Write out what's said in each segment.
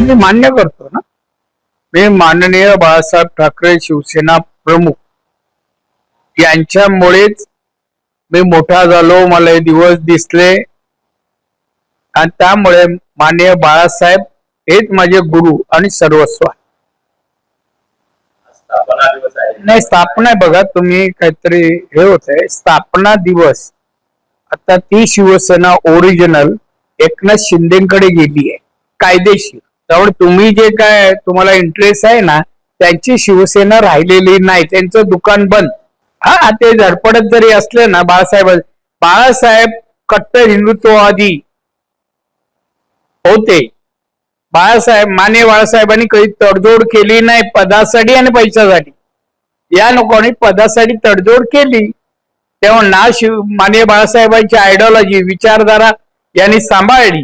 मी मान्य करतो ना. मी माननीय बाळासाहेब ठाकरे शिवसेना प्रमुख. यांच्यामुळेच मी मोठा झालो मला हे दिवस दिसले. आणि त्यामुळे माननीय बाळासाहेब हेच माझे गुरु आणि सर्वस्व आहे. नाही स्थापना आहे बघा तुम्ही काहीतरी हे होत आहे स्थापना दिवस. आता ती शिवसेना ओरिजिनल एकनाथ शिंदेकडे गेली आहे. कायदेशीर. त्यामुळे तुम्ही जे काय तुम्हाला इंटरेस्ट आहे ना त्यांची शिवसेना राहिलेली नाही. त्यांचं दुकान बंद. हा ते झडपडत जरी असले ना बाळासाहेब बाळासाहेब कट्टर हिंदुत्ववादी होते. बाळासाहेब माने बाळासाहेबांनी कधी तडजोड केली नाही पदासाठी आणि पैशासाठी. या लोकांनी पदासाठी तडजोड केली. तेव्हा ना शिव माने बाळासाहेबांची आयडिओलॉजी विचारधारा यांनी सांभाळली.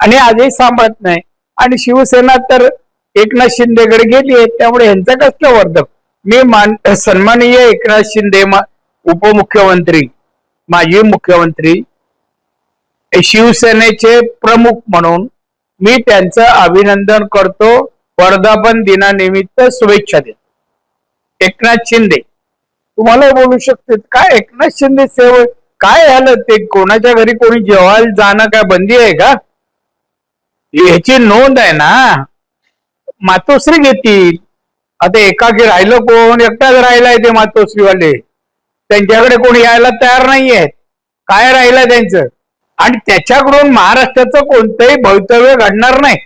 आणि आजही सांभाळत नाही. आणि शिवसेना तर एकनाथ शिंदेकडे गेली आहे त्यामुळे यांचं कसलं वर्धक? मी मान सन्माननीय एकनाथ शिंदे उपमुख्यमंत्री माजी मुख्यमंत्री शिवसेनेचे प्रमुख म्हणून मी त्यांचं अभिनंदन करतो वर्धापन दिनानिमित्त शुभेच्छा देतो. एकनाथ शिंदे तुम्हाला बोलू शकते काय एकनाथ शिंदे सेव काय झालं? ते कोणाच्या घरी कोणी जेवायला जाणं काय बंदी आहे का? ह्याची नोंद आहे ना मातोश्री घेतील. आता एकाकी राहिलं कोण एकटाच राहिलाय ते मातोश्रीवाले. त्यांच्याकडे कोणी यायला तयार नाहीये. काय राहिलंय त्यांचं? आणि त्याच्याकडून महाराष्ट्राचं कोणतंही भवितव्य घडणार नाही.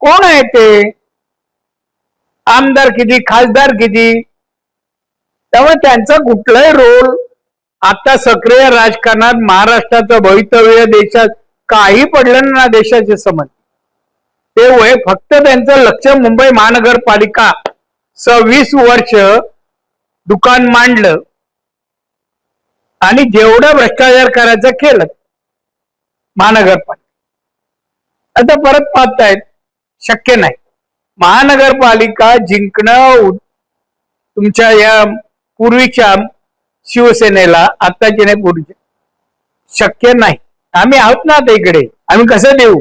कोण आहे ते? आमदार किती खासदार किती? त्यामुळे त्यांचा कुठलाही रोल आता सक्रिय राजकारणात महाराष्ट्राचं भवितव्य देशात काही पडलं ना देशाचे समज. ते वय फक्त त्यांचं लक्ष मुंबई महानगरपालिका सव्वीस वर्ष दुकान मांडलं आणि जेवढं भ्रष्टाचार करायचं केलं महानगरपालिका. आता परत पाहतायत शक्य नाही. महानगरपालिका जिंकणं तुमच्या या पूर्वीच्या शिवसेनेला आताच्या नाही पूर्वीच्या शक्य नाही. आम्ही आहोत ना आता इकडे. आम्ही कसं देऊ?